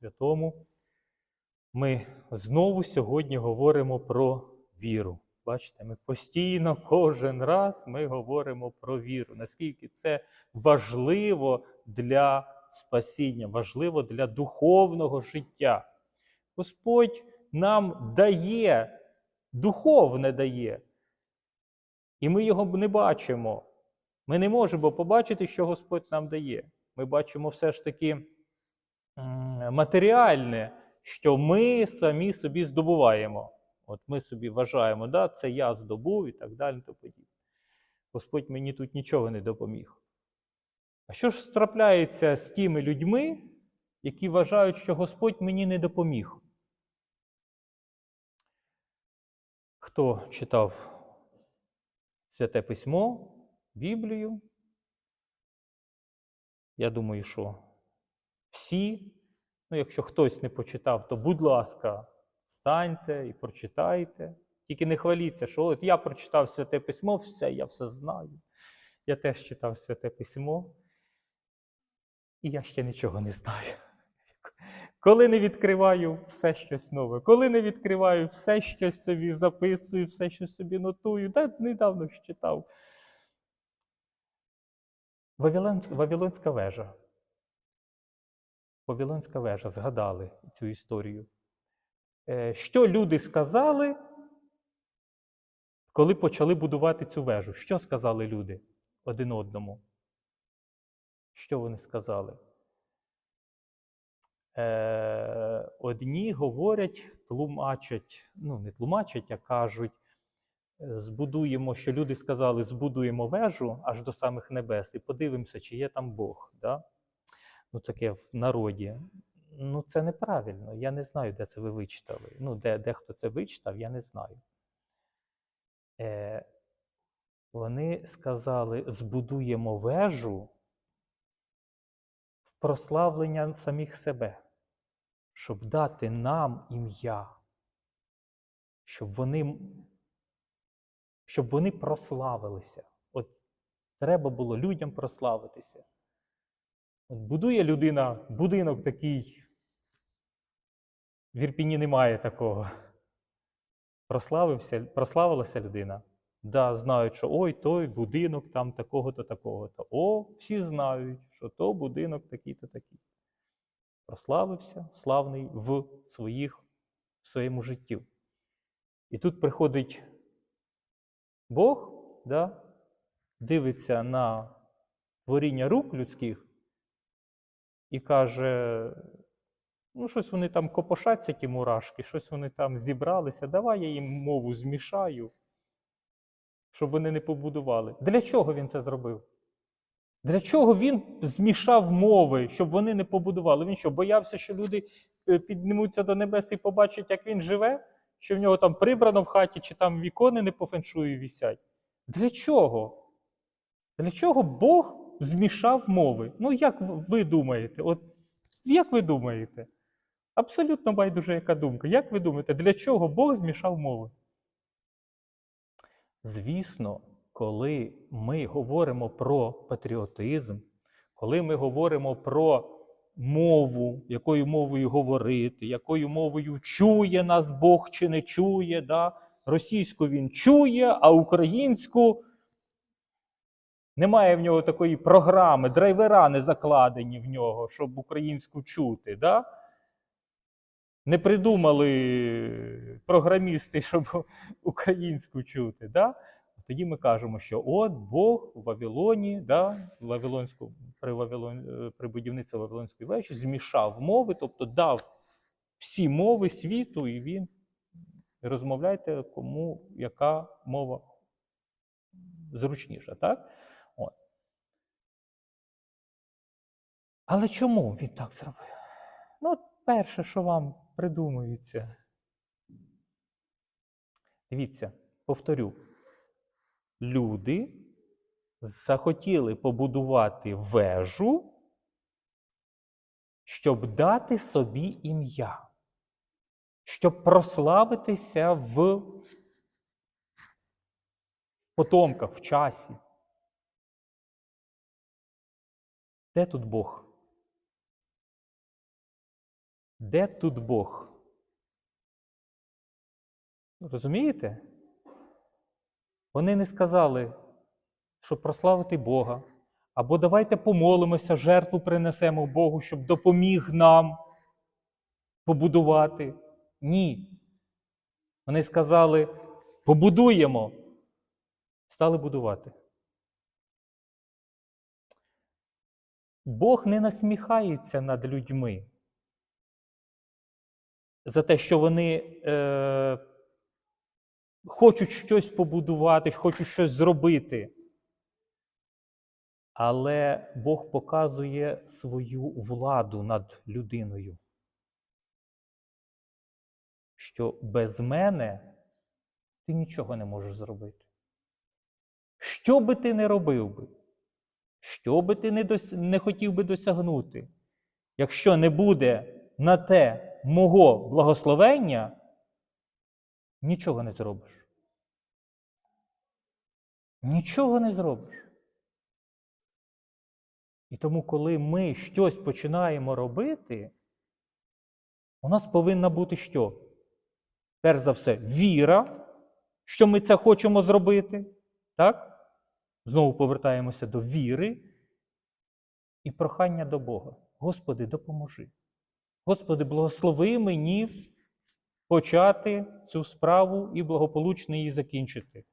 Святому. Ми знову сьогодні говоримо про віру. Бачите, ми постійно, кожен раз ми говоримо про віру. Наскільки це важливо для спасіння, важливо для духовного життя. Господь нам дає, духовне дає, і ми його не бачимо. Ми не можемо побачити, що Господь нам дає. Ми бачимо все ж таки матеріальне, що ми самі собі здобуваємо. От ми собі вважаємо, да, це я здобув і так далі. то подібне. Господь мені тут нічого не допоміг. А що ж трапляється з тими людьми, які вважають, що Господь мені не допоміг? Хто читав Святе Письмо, Біблію? Я думаю, що всі, ну, якщо хтось не почитав, то будь ласка, встаньте і прочитайте. Тільки не хваліться, що от я прочитав Святе Письмо, все, я все знаю. Я теж читав Святе Письмо, і я ще нічого не знаю. Коли не відкриваю все щось нове, коли не відкриваю все щось собі записую, все щось собі нотую, та недавно читав. Вавилонська вежа. Вавилонська вежа, згадали цю історію. Е, Що люди сказали, коли почали будувати цю вежу? Що сказали люди один одному? Що вони сказали? Е, Одні говорять, тлумачать, ну, не тлумачать, а кажуть, збудуємо, що люди сказали, збудуємо вежу аж до самих небес і подивимося, чи є там Бог. Да? Ну, таке в народі. Ну, це неправильно. Я не знаю, де це ви вичитали. Ну, де, де хто це вичитав, я не знаю. Е, вони сказали: збудуємо вежу в прославлення самих себе, щоб дати нам ім'я, щоб вони, щоб вони прославилися. От треба було людям прославитися. Будує людина будинок такий. В Ірпіні немає такого. Прославився, прославилася людина. Да, знають, що ой, той будинок там такого-то, такого-то. О, всі знають, що то будинок такий-то такий. Прославився, славний в своїх, в своєму житті. І тут приходить Бог, да, дивиться на творіння рук людських і каже: ну, щось вони там копошаться, ті мурашки, щось вони там зібралися, давай я їм мову змішаю, щоб вони не побудували. Для чого він це зробив? Для чого він змішав мови, щоб вони не побудували? Він що, боявся, що люди е, піднімуться до небес і побачать, як він живе, що в нього там прибрано в хаті, чи там вікони не по феншую вісять? Для чого? Для чого Бог змішав мови? Ну, як ви думаєте? От як ви думаєте? Абсолютно байдуже яка думка. Як ви думаєте, для чого Бог змішав мови? Звісно, коли ми говоримо про патріотизм, коли ми говоримо про мову, якою мовою говорити, якою мовою чує нас Бог чи не чує, да? російську він чує, а українську немає в нього такої програми, драйвера не закладені в нього, щоб українську чути. Да? Не придумали програмісти, щоб українську чути. Да? Тоді ми кажемо, що от Бог у Вавилоні, да, Вавилонську, при, Вавилон, е, при будівництві Вавилонської вежі змішав мови, тобто дав всі мови світу, і він розмовляйте, кому яка мова зручніша. Так? Але чому він так зробив? Ну, перше, що вам придумується. Дивіться, повторю. Люди захотіли побудувати вежу, щоб дати собі ім'я, щоб прославитися в потомках, в часі. Де тут Бог? Де тут Бог? Розумієте? Вони не сказали, щоб прославити Бога, або давайте помолимося, жертву принесемо Богу, щоб допоміг нам побудувати. Ні. Вони сказали, побудуємо. Стали будувати. Бог не насміхається над людьми за те, що вони е, хочуть щось побудувати, хочуть щось зробити. Але Бог показує свою владу над людиною. Що без мене ти нічого не можеш зробити. Що би ти не робив би, що би ти не, дос... не хотів би досягнути, якщо не буде на те мого благословення, нічого не зробиш. Нічого не зробиш. І тому, коли ми щось починаємо робити, у нас повинна бути що? Перш за все, віра, що ми це хочемо зробити. Так? Знову повертаємося до віри і прохання до Бога. Господи, допоможи. Господи, благослови мені почати цю справу і благополучно її закінчити.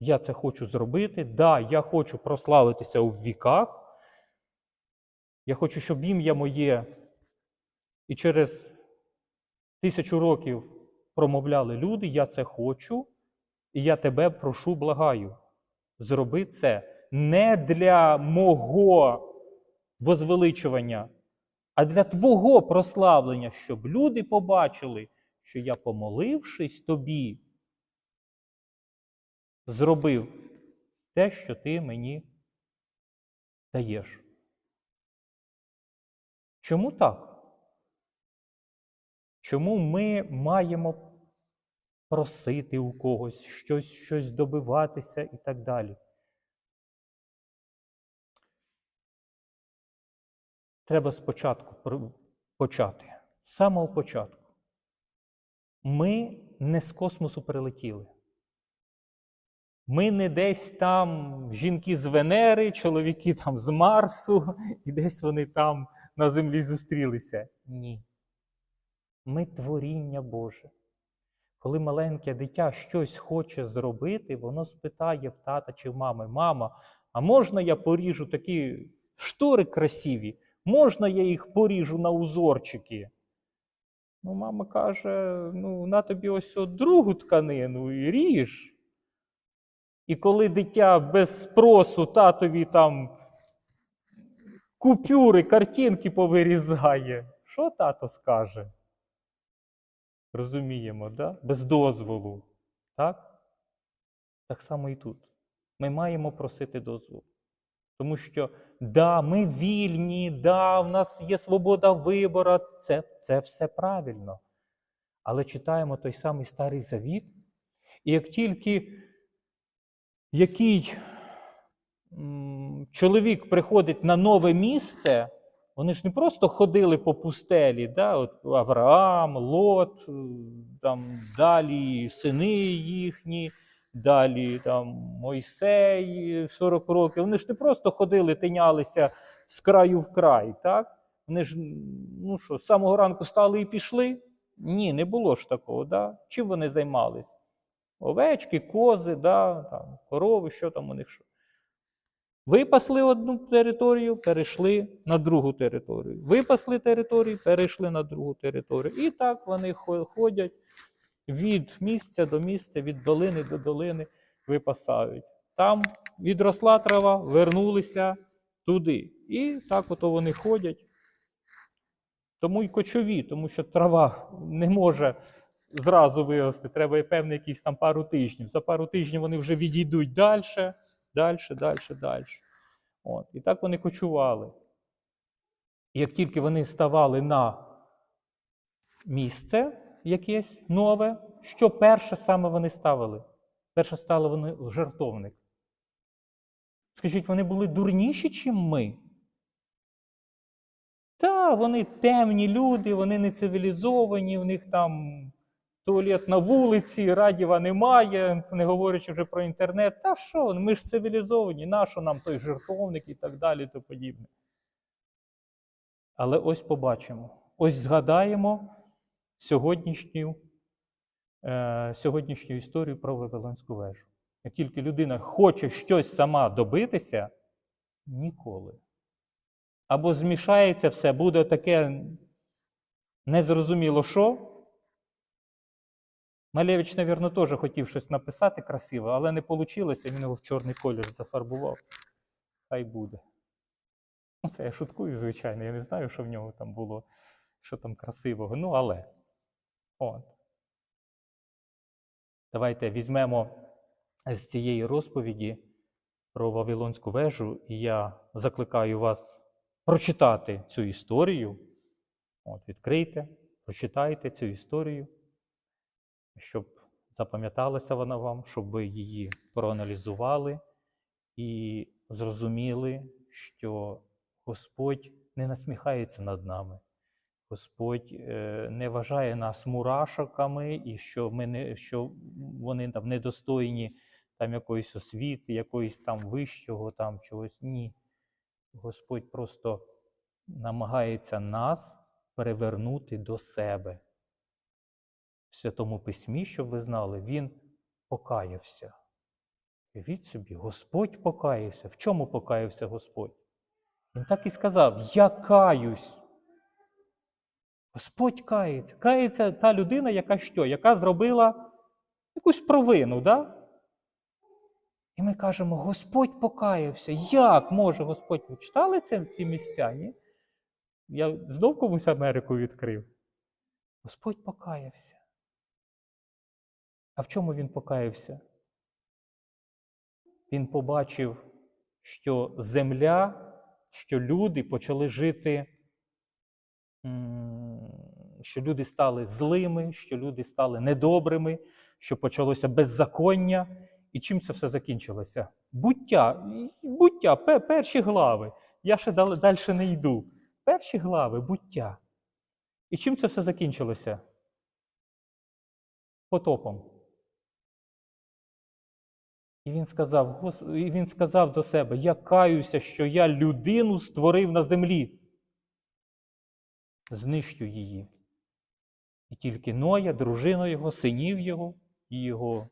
Я це хочу зробити. Да, я хочу прославитися у віках. Я хочу, щоб ім'я моє і через тисячу років промовляли люди. Я це хочу, і я тебе прошу, благаю. Зроби це не для мого возвеличування, а для Твого прославлення, щоб люди побачили, що я, помолившись тобі, зробив те, що ти мені даєш. Чому так? Чому ми маємо просити у когось щось, щось добиватися і так далі? Треба спочатку почати. З самого початку. Ми не з космосу прилетіли. Ми не десь там жінки з Венери, чоловіки там з Марсу, і десь вони там на землі зустрілися. Ні. Ми творіння Боже. Коли маленьке дитя щось хоче зробити, воно спитає в тата чи в мами: Мама, а можна я поріжу такі штори красиві? Можна я їх поріжу на узорчики? Ну, мама каже: ну, на тобі ось от другу тканину і ріж. І коли дитя без спросу татові там купюри, картинки повирізає, що тато скаже? Розуміємо, да? без дозволу. Так? Так само і тут. Ми маємо просити дозволу. Тому що, да, ми вільні, да, в нас є свобода вибору, це, це все правильно. Але читаємо той самий Старий Завіт, і як тільки який чоловік приходить на нове місце, вони ж не просто ходили по пустелі, да? От Авраам, Лот, там далі сини їхні, далі там Мойсей 40 років. Вони ж не просто ходили, тинялися з краю в край, так? Вони ж, ну що, з самого ранку стали і пішли? Ні, не було ж такого. Да? Чим вони займались? Овечки, кози, да, там, корови, що там у них що. Випасли одну територію, перейшли на другу територію. Випасли територію, перейшли на другу територію. І так вони ходять від місця до місця, від долини до долини випасають. Там відросла трава, вернулися туди. І так ото вони ходять. Тому й кочові, тому що трава не може зразу вирости, треба і певний якийсь там пару тижнів. За пару тижнів вони вже відійдуть далі, далі, далі, далі. От. І так вони кочували. Як тільки вони ставали на місце якесь нове, що перше саме вони ставили? Перше стали вони жертовник. Скажіть, вони були дурніші, чим ми? Та, вони темні люди, вони не цивілізовані, в них там туалет на вулиці, радіва немає, не говорячи вже про інтернет. Та що, ми ж цивілізовані, нащо нам той жертовник і так далі, то подібне. Але ось побачимо, ось згадаємо сьогоднішню, е, сьогоднішню історію про Вавилонську вежу. Як тільки людина хоче щось сама добитися, ніколи. Або змішається все, буде таке незрозуміло що. Малевич, мабуть, теж хотів щось написати красиво, але не вийшло, він його в чорний колір зафарбував. Хай буде. Ну, це я шуткую, звичайно. Я не знаю, що в нього там було, що там красивого. Ну, але. От. Давайте візьмемо з цієї розповіді про Вавилонську вежу, і я закликаю вас прочитати цю історію. От, відкрийте, прочитайте цю історію, щоб запам'яталася вона вам, щоб ви її проаналізували і зрозуміли, що Господь не насміхається над нами. Господь е, не вважає нас мурашоками, і що, ми не, що вони там недостойні там якоїсь освіти, якоїсь там вищого там чогось. Ні. Господь просто намагається нас перевернути до себе. В Святому Письмі, щоб ви знали, Він покаявся. Уявіть собі, Господь покаявся. В чому покаявся Господь? Він так і сказав: Я каюсь. Господь кається. Кається та людина, яка що? Яка зробила якусь провину, да? І ми кажемо, Господь покаявся. Як може Господь? Ви читали це, ці місця? Ні? Я знов комусь Америку відкрив. Господь покаявся. А в чому він покаявся? Він побачив, що земля, що люди почали жити, що люди стали злими, що люди стали недобрими, що почалося беззаконня. І чим це все закінчилося? Буття, буття, перші глави. Я ще далі, не йду. Перші глави, буття. І чим це все закінчилося? Потопом. І він сказав, і він сказав до себе: Я каюся, що я людину створив на землі. Знищу її. І тільки Ноя, дружина його, синів його і його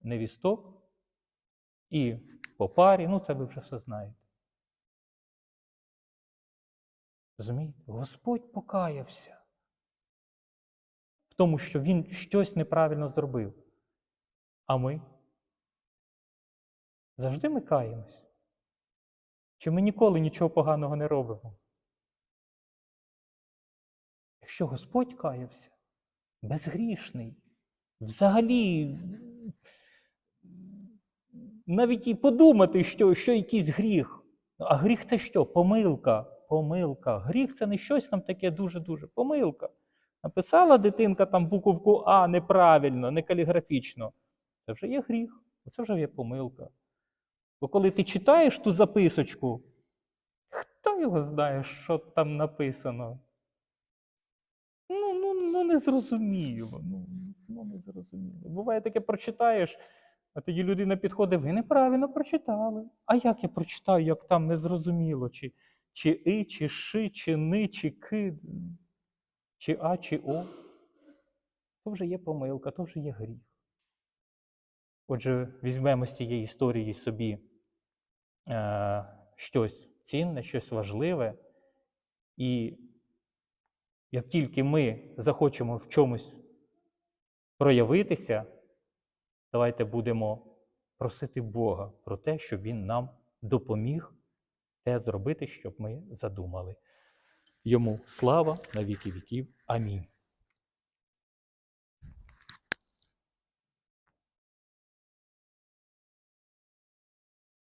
невісток, і по парі, ну це ви вже все знаєте. Розумієте? Господь покаявся в тому, що він щось неправильно зробив. А ми? Завжди ми каємось? Чи ми ніколи нічого поганого не робимо? Якщо Господь каявся, безгрішний, взагалі навіть і подумати, що, що якийсь гріх. А гріх це що? Помилка. Помилка. Гріх це не щось там таке дуже-дуже. Помилка. Написала дитинка там буковку А неправильно, не каліграфічно. Це вже є гріх, це вже є помилка. Бо коли ти читаєш ту записочку, хто його знає, що там написано? Не зрозуміло. Ну, ну не зрозуміло. Буває таке, прочитаєш, а тоді людина підходить, ви неправильно прочитали. А як я прочитаю, як там не зрозуміло, чи, чи и, чи ши, чи ни, чи ки, чи а, чи о. То вже є помилка, то вже є гріх. Отже, візьмемо з цієї історії собі е, щось цінне, щось важливе, і як тільки ми захочемо в чомусь проявитися, давайте будемо просити Бога про те, щоб Він нам допоміг те зробити, щоб ми задумали. Йому слава на віки віків. Амінь.